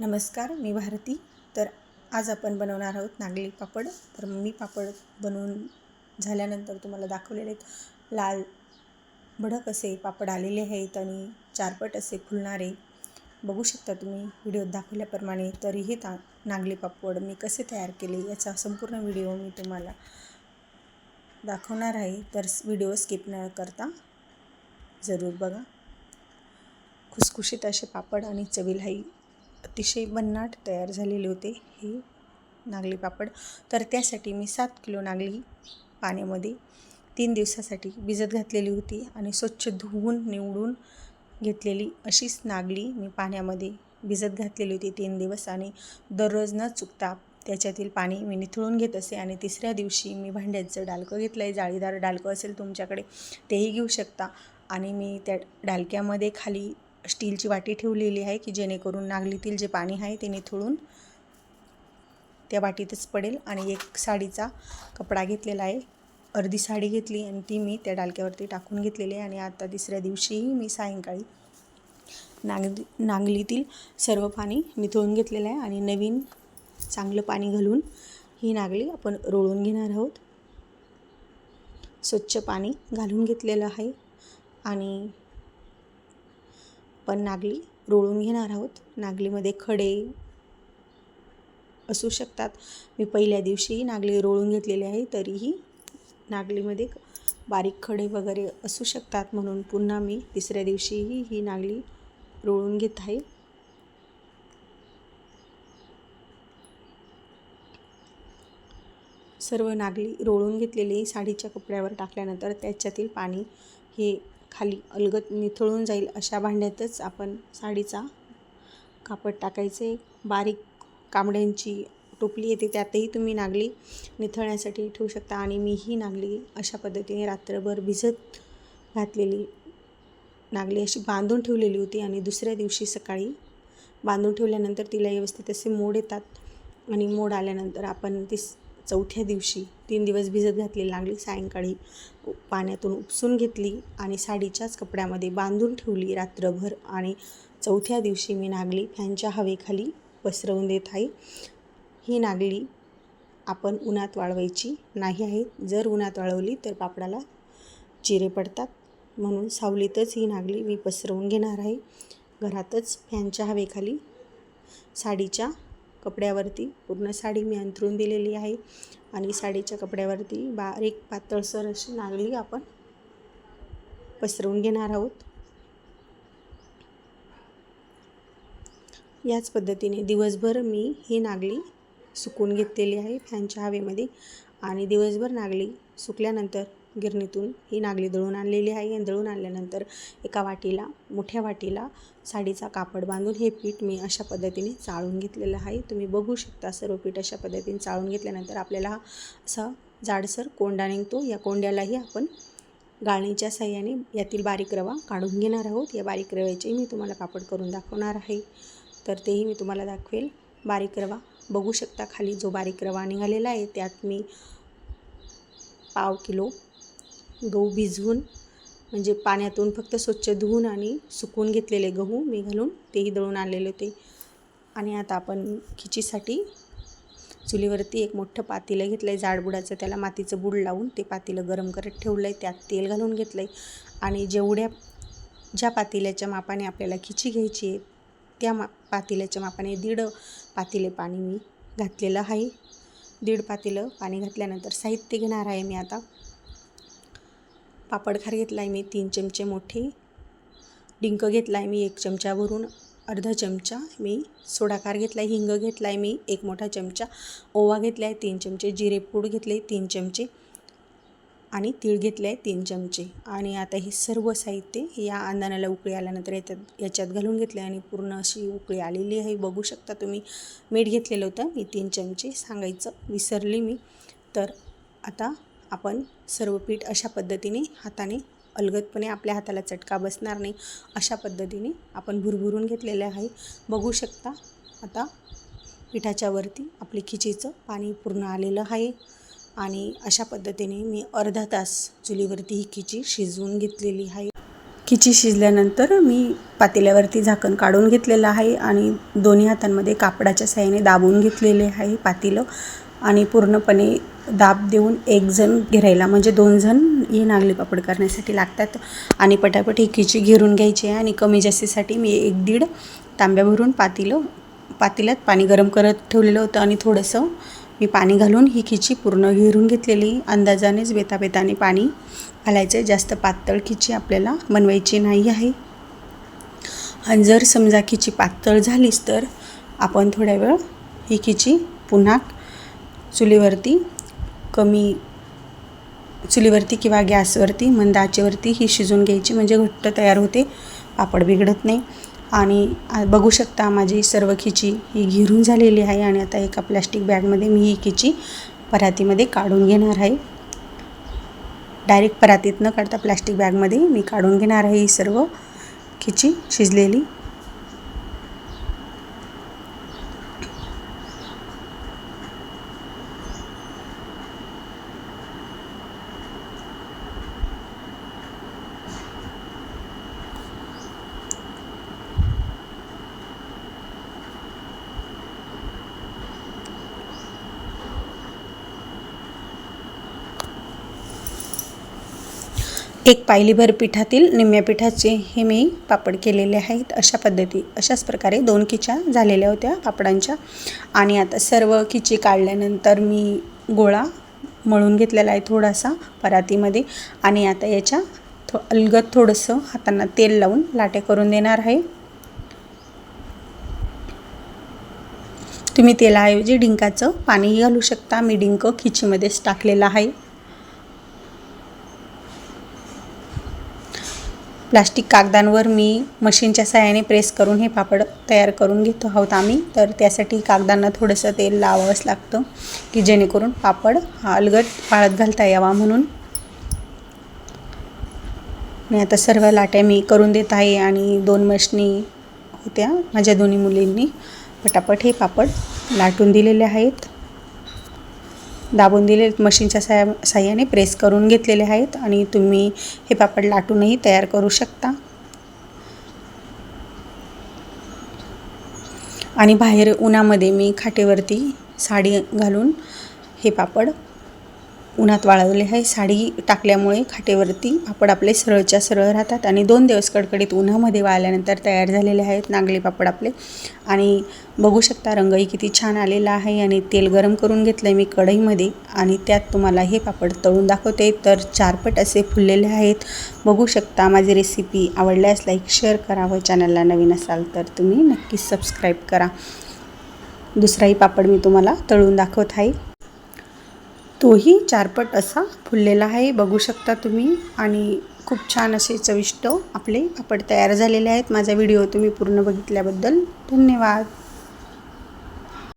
नमस्कार मी भारती. तर आज आपण बनवणार आहोत नागली पापड. तर मी पापड बनवून झाल्यानंतर तुम्हाला दाखवलेले आहेत. लाल भडक असे पापड आलेले आहेत आणि चारपट असे फुलणारे. बघू शकता तुम्ही व्हिडिओत दाखवल्याप्रमाणे तरीही ता नागली पापड मी कसे तयार केले याचा संपूर्ण व्हिडिओ मी तुम्हाला दाखवणार आहे. तर व्हिडिओ स्किप न करता जरूर बघा. खुसखुशीत असे पापड आणि चवीलाही अतिशय भन्नाट तयार झालेले होते हे नागली पापड. तर त्यासाठी मी सात किलो नागली पाण्यामध्ये तीन दिवसासाठी भिजत घातलेली होती आणि स्वच्छ धुवून निवडून घेतलेली अशीच नागली मी पाण्यामध्ये भिजत घातलेली होती तीन दिवस आणि दररोज न चुकता त्याच्यातील पाणी मी निथळून घेत असे आणि तिसऱ्या दिवशी मी भांड्याचं डालकं घेतलं आहे जाळीदार डालकं असेल तुमच्याकडे तेही घेऊ शकता आणि मी त्या डालक्यामध्ये खाली स्टीलची वाटी ठेवलेली आहे की जेणेकरून नागलीतील जे पाणी आहे ते निथळून त्या वाटीतच पडेल. आणि एक साडीचा कपडा घेतलेला आहे. अर्धी साडी घेतली आणि ती मी त्या डालक्यावरती टाकून घेतलेली आहे. आणि आता तिसऱ्या दिवशीही मी सायंकाळी नांग नांगलीतील सर्व पाणी निथळून घेतलेलं आहे. आणि नवीन चांगलं पाणी घालून ही नागली आपण रोळून घेणार आहोत. स्वच्छ पाणी घालून घेतलेलं आहे. आणि पण नागली रोळून घेणार आहोत. नागलीमध्ये खडे असू शकतात. मी पहिल्या दिवशीही नागली रोळून घेतलेली आहे तरीही नागलीमध्ये बारीक खडे वगैरे असू शकतात म्हणून पुन्हा मी तिसऱ्या दिवशीही ही नागली रोळून घेत आहे. सर्व नागली रोळून घेतलेली साडीच्या कपड्यावर टाकल्यानंतर त्याच्यातील पाणी हे खाली अलगत निथळून जाईल अशा भांड्यातच आपण साडीचा कापड टाकायचे. बारीक कांबड्यांची टोपली येते त्यातही तुम्ही नागली निथळण्यासाठी ठेवू शकता आणि मी ही नागली अशा पद्धतीने रात्रभर भिजत घातलेली नागली अशी बांधून ठेवलेली होती आणि दुसऱ्या दिवशी सकाळी बांधून ठेवल्यानंतर तिला व्यवस्थित असे मोड येतात आणि मोड आल्यानंतर आपण ती चौथ्या दिवशी तीन दिवस भिजत घातलेली लागली सायंकाळी पाण्यातून उपसून घेतली आणि साडीच्याच कपड्यामध्ये बांधून ठेवली रात्रभर आणि चौथ्या दिवशी मी नागली फॅनच्या हवेखाली पसरवून देत आहे. ही नागली आपण उन्हात वाळवायची नाही आहे. जर उन्हात वाळवली तर पापडाला चिरे पडतात. म्हणून सावलीतच ही नागली मी पसरवून घेणार आहे. घरातच फॅनच्या हवेखाली साडीच्या कपड्यावरती. पूर्ण साडी मी अंथरून दिलेली आहे. आणि साडीच्या कपड्यावरती बारीक पातळसर अशी नागली आपण पसरवून घेणार आहोत. याच पद्धतीने दिवसभर मी ही नागली सुकून घेतलेली आहे फॅनच्या हवेमध्ये. आणि दिवसभर नागली सुकल्यानंतर गिरणीतून ही नागली दळून आणलेली आहे. आणि दळून आणल्यानंतर एका वाटीला मोठ्या वाटीला साडीचा कापड बांधून हे पीठ मी अशा पद्धतीने चाळून घेतलेलं आहे. तुम्ही बघू शकता सर्व पीठ अशा पद्धतीने चाळून घेतल्यानंतर आपल्याला असा जाडसर कोंडा निघतो. या कोंड्यालाही आपण गाळणीच्या साह्याने यातील बारीक रवा काढून घेणार आहोत. या बारीक रव्याचे मी तुम्हाला कापड करून दाखवणार आहे. तर तेही मी तुम्हाला दाखवेल. बारीक रवा बघू शकता खाली जो बारीक रवा निघालेला आहे त्यात मी पाव किलो गहू भिजवून म्हणजे पाण्यातून फक्त स्वच्छ धुवून आणि सुकवून घेतलेले गहू मी घालून तेही दळून आणलेले होते. आणि आता आपण खिचीसाठी चुलीवरती एक मोठं पातेलं घेतलं आहे जाडबुडाचं. त्याला मातीचं बुड लावून ते पातेलं गरम करत ठेवलं आहे त्यात तेल घालून घेतलं आहे आणि जेवढ्या ज्या पातेल्याच्या मापाने आपल्याला खिची घ्यायची आहे त्या मा पातेल्याच्या मापाने दीड पातेले पाणी मी घातलेलं आहे. दीड पातेलं पाणी घातल्यानंतर साहित्य घेणार आहे मी आता. पापडखार घेतला आहे मी तीन चमचे मोठे. डिंक घेतला आहे मी एक चमच्यावरून भरून अर्धा चमचा मी सोडाकार घेतला आहे हिंग घेतला आहे मी एक मोठा चमचा ओवा घेतला आहे तीन चमचे जिरेपूड घेतले तीन चमचे आणि तीळ घेतले आहे तीन चमचे. आणि आता हे सर्व साहित्य या अंदानाला उकळी आल्यानंतर याच्यात याच्यात घालून घेतले आणि पूर्ण अशी उकळी आलेली आहे. बघू शकता तुम्ही मीठ घेतलेलं होतं मी तीन चमचे सांगायचं विसरले मी. तर आता आपण सर्व पीठ अशा पद्धतीने हाताने अलगदपणे आपल्या हाताला चटका बसणार नाही. अशा पद्धतीने आपण भुरभुरून घेतलेले आहे. बघू शकता आता पिठाच्या वरती आपली खिचीचं पाणी पूर्ण आलेलं आहे. आणि अशा पद्धतीने मी अर्धा तास चुलीवरती ही खिची शिजवून घेतलेली आहे. खिची शिजल्यानंतर मी पातेल्यावरती झाकण काढून घेतलेलं आहे आणि दोन्ही हातांमध्ये कापडाच्या साह्याने दाबून घेतलेले आहे पातेलं. आणि पूर्णपणे दाब देऊन एक जण घेरायला म्हणजे दोन जण हे नागली पापड करण्यासाठी लागतात. आणि पटापट ही खिची घेरून घ्यायची आहे आणि कमी जास्तीसाठी मी एक दीड तांब्या भरून पातीलं पातेल्यात पाणी गरम करत ठेवलेलं होतं आणि थोडंसं मी पाणी घालून ही खिची पूर्ण घेरून घेतलेली. अंदाजानेच बेताबेताने पाणी घालायचं आहे. जास्त पातळ खिची आपल्याला बनवायची नाही आहे. आणि जर समजा खिची पातळ झालीच तर आपण थोड्या वेळ ही खिची पुन्हा चुलीवरती कमी चुलीवरती किंवा गॅसवरती मंद आचेवरती ही शिजून घ्यायची. म्हणजे घट्ट तयार होते. पापड बिघडत नाही. आणि बघू शकता माझी सर्व खिची ही घिरून झालेली आहे आणि आता एका प्लॅस्टिक बॅगमध्ये मी ही खिची परातीमध्ये काढून घेणार आहे. डायरेक्ट परातीत न काढता प्लॅस्टिक बॅगमध्ये मी काढून घेणार आहे ही सर्व खिची शिजलेली. एक पायलीभर पिठातील निम्म्या पिठाचे हे मी पापड केलेले आहेत अशा पद्धती अशाच प्रकारे दोन खिच्या झालेल्या होत्या पापडांच्या. आणि आता सर्व खिची काढल्यानंतर मी गोळा मळून घेतलेला आहे थोडासा परातीमध्ये. आणि आता याच्या थो अलगद थोडंसं हातांना तेल लावून लाटे करून देणार आहे. तुम्ही तेलाऐवजी डिंकाचं पाणीही घालू शकता. मी डिंक खिचीमध्येच टाकलेलं आहे. प्लास्टिक कागदांवर मी मशीनच्या सहाय्याने प्रेस करून हे पापड तयार करून घेतो आहोत आम्ही. तर त्यासाठी कागदांना थोडंसं तेल लावावंच लागतं की जेणेकरून पापड हा अलगट वाळत घालता यावा म्हणून. मी आता सर्व लाट्या मी करून देत आहे आणि दोन मशनी होत्या माझ्या दोन्ही मुलींनी. पटापट हे पापड लाटून दिलेले आहेत. दाबून दिले मशीनच्या साया साह्याने प्रेस करून घेतलेले आहेत आणि तुम्ही हे पापड लाटूनही तयार करू शकता. आणि बाहेर उन्हामध्ये मी खाटेवरती साडी घालून हे पापड उन्हात वाळवले आहे. साडी टाकल्यामुळे खाटेवरती पापड आपले सरळच्या सरळ राहतात आणि दोन दिवस कडकडीत उन्हामध्ये वाळल्यानंतर तयार झालेले आहेत नागले पापड आपले. आणि बघू शकता रंगही किती छान आलेला आहे आणि तेल गरम करून घेतलं आहे मी कढईमध्ये. आणि त्यात तुम्हाला हे पापड तळून दाखवते. तर चारपट असे फुललेले आहेत. बघू शकता माझी रेसिपी आवडल्यास लाईक शेअर करा व चॅनलला नवीन असाल तर तुम्ही नक्कीच सबस्क्राईब करा. दुसराही पापड मी तुम्हाला तळून दाखवत आहे. तोही चारपट असा फुललेला आहे. बघू शकता तुम्ही. आणि खूप छान असे चविष्ट आपले पापड तयार झालेले आहेत. माझा व्हिडिओ तुम्ही पूर्ण बघितल्याबद्दल धन्यवाद.